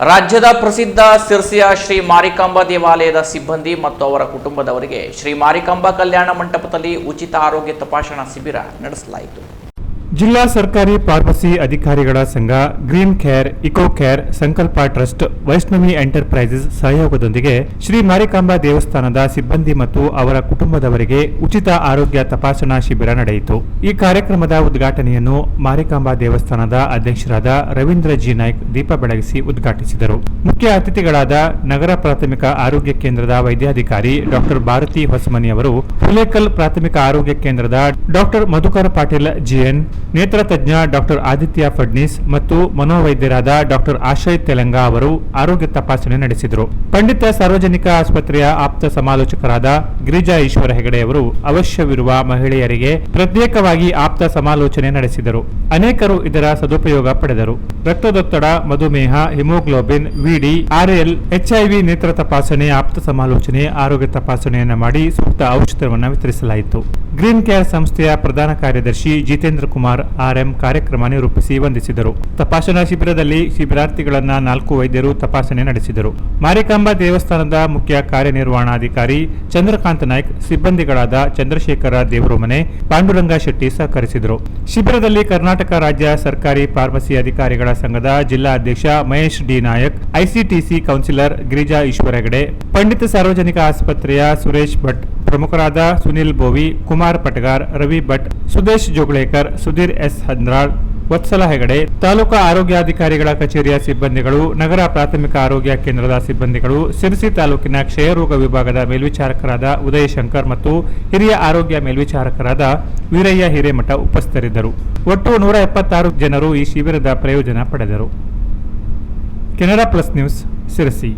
ರಾಜ್ಯದ ಪ್ರಸಿದ್ಧ ಸಿರ್ಸಿಯ ಶ್ರೀ ಮಾರಿಕಾಂಬಾ ದೇವಾಲಯದ ಸಿಬ್ಬಂದಿ ಮತ್ತು ಅವರ ಕುಟುಂಬದವರಿಗೆ ಶ್ರೀ ಮಾರಿಕಾಂಬಾ ಕಲ್ಯಾಣ ಮಂಟಪದಲ್ಲಿ ಉಚಿತ ಆರೋಗ್ಯ ತಪಾಸಣಾ ಶಿಬಿರ ನಡೆಸಲಾಯಿತು. ಜಿಲ್ಲಾ ಸರ್ಕಾರಿ ಫಾರ್ಮಸಿ ಅಧಿಕಾರಿಗಳ ಸಂಘ, green care, eco care, Sankalpa trust, Vaishnavi enterprises ಸಹಯೋಗದೊಂದಿಗೆ ಶ್ರೀ ಮಾರಿಕಾಂಬಾ ದೇವಸ್ಥಾನದ ಸಿಬ್ಬಂದಿ ಮತ್ತು ಅವರ ಕುಟುಂಬದವರಿಗೆ ಉಚಿತ ಆರೋಗ್ಯ ತಪಾಸಣಾ ಶಿಬಿರ ನಡೆಯಿತು. ಈ ಕಾರ್ಯಕ್ರಮದ ಉದ್ಘಾಟನೆಯನ್ನು ಮಾರಿಕಾಂಬಾ ದೇವಸ್ಥಾನದ ಅಧ್ಯಕ್ಷರಾದ ರವೀಂದ್ರ ಜಿ. ನಾಯ್ಕ್ ದೀಪ ಬೆಳಗಿಸಿ ಉದ್ಘಾಟಿಸಿದರು. ಮುಖ್ಯ ಅತಿಥಿಗಳಾದ ನಗರ ಪ್ರಾಥಮಿಕ ಆರೋಗ್ಯ ಕೇಂದ್ರದ ವೈದ್ಯಾಧಿಕಾರಿ ಡಾಕ್ಟರ್ ಭಾರತಿ ಹೊಸಮನಿ ಅವರು, ಹುಲೇಕಲ್ ಪ್ರಾಥಮಿಕ ಆರೋಗ್ಯ ಕೇಂದ್ರದ ಡಾಕ್ಟರ್ ಮಧುಕರ್ ಪಾಟೀಲ್ ಜಿಎನ್ ನೇತ್ರ ತಜ್ಞ ಡಾಕ್ಟರ್ ಆದಿತ್ಯ ಫಡ್ನೀಸ್ ಮತ್ತು ಮನೋವೈದ್ಯರಾದ ಡಾಕ್ಟರ್ ಆಶಯ್ ತೆಲಂಗ ಅವರು ಆರೋಗ್ಯ ತಪಾಸಣೆ ನಡೆಸಿದರು. ಪಂಡಿತ ಸಾರ್ವಜನಿಕ ಆಸ್ಪತ್ರೆಯ ಆಪ್ತ ಸಮಾಲೋಚಕರಾದ ಗಿರಿಜಾ ಈಶ್ವರ ಹೆಗಡೆ ಅವರು ಅವಶ್ಯವಿರುವ ಮಹಿಳೆಯರಿಗೆ ಪ್ರತ್ಯೇಕವಾಗಿ ಆಪ್ತ ಸಮಾಲೋಚನೆ ನಡೆಸಿದರು. ಅನೇಕರು ಇದರ ಸದುಪಯೋಗ ಪಡೆದರು. ರಕ್ತದೊತ್ತಡ, ಮಧುಮೇಹ, ಹಿಮೋಗ್ಲೋಬಿನ್, ವಿಡಿ ಆರ್ಎಲ್ ಎಚ್ಐವಿ ನೇತ್ರ ತಪಾಸಣೆ, ಆಪ್ತ ಸಮಾಲೋಚನೆ, ಆರೋಗ್ಯ ತಪಾಸಣೆಯನ್ನು ಮಾಡಿ ಸೂಕ್ತ ಔಷಧವನ್ನು ವಿತರಿಸಲಾಯಿತು. ಗ್ರೀನ್ ಕೇರ್ ಸಂಸ್ಥೆಯ ಪ್ರಧಾನ ಕಾರ್ಯದರ್ಶಿ ಜಿತೇಂದ್ರ ಕುಮಾರ್ ಆರ್ಎಂ ಕಾರ್ಯಕ್ರಮ ನಿರೂಪಿಸಿ ವಂದಿಸಿದರು. ತಪಾಸಣಾ ಶಿಬಿರದಲ್ಲಿ ಶಿಬಿರಾರ್ಥಿಗಳನ್ನ ನಾಲ್ಕು ವೈದ್ಯರು ತಪಾಸಣೆ ನಡೆಸಿದರು. ಮಾರಿಕಾಂಬಾ ದೇವಸ್ಥಾನದ ಮುಖ್ಯ ಕಾರ್ಯನಿರ್ವಹಣಾಧಿಕಾರಿ ಚಂದ್ರಕಾಂತ್ ನಾಯ್ಕ್, ಸಿಬ್ಬಂದಿಗಳಾದ ಚಂದ್ರಶೇಖರ ದೇವರುಮನೆ, ಪಾಂಡುರಂಗ ಶೆಟ್ಟಿ ಸಹಕರಿಸಿದರು. ಶಿಬಿರದಲ್ಲಿ ಕರ್ನಾಟಕ ರಾಜ್ಯ ಸರ್ಕಾರಿ ಫಾರ್ಮಸಿ ಅಧಿಕಾರಿಗಳ ಸಂಘದ ಜಿಲ್ಲಾ ಅಧ್ಯಕ್ಷ Mahesh D. Nayak, ICTC counsellor Girija Ishwaragade, Pandit ಸಾರ್ವಜನಿಕ ಆಸ್ಪತ್ರೆಯ ಸುರೇಶ್ ಭಟ್, ಪ್ರಮುಖರಾದ ಸುನಿಲ್ ಬೋವಿ, ಕುಮಾರ್ ಪಟಗಾರ್, ರವಿ ಭಟ್, ಸುದೇಶ್ ಜೋಗಳೇಕರ್ ಸುಧೀರ್ ಎಸ್ ಹಂದ್ರಾಳ್, ವತ್ಸಲ ಹೆಗಡೆ, ತಾಲೂಕಾ ಆರೋಗ್ಯಾಧಿಕಾರಿಗಳ ಕಚೇರಿಯ ಸಿಬ್ಬಂದಿಗಳು, ನಗರ ಪ್ರಾಥಮಿಕ ಆರೋಗ್ಯ ಕೇಂದ್ರದ ಸಿಬ್ಬಂದಿಗಳು, ಸಿರಸಿ ತಾಲೂಕಿನ ಕ್ಷಯರೋಗ ವಿಭಾಗದ ಮೇಲ್ವಿಚಾರಕರಾದ ಉದಯ್ ಶಂಕರ್ ಮತ್ತು ಹಿರಿಯ ಆರೋಗ್ಯ ಮೇಲ್ವಿಚಾರಕರಾದ ವೀರಯ್ಯ ಹಿರೇಮಠ ಉಪಸ್ಥಿತರಿದ್ದರು. ಒಟ್ಟು ನೂರ ಎಪ್ಪತ್ತಾರು ಜನರು ಈ ಶಿಬಿರದ ಪ್ರಯೋಜನ ಪಡೆದರು. Canara plus news, Sirsi.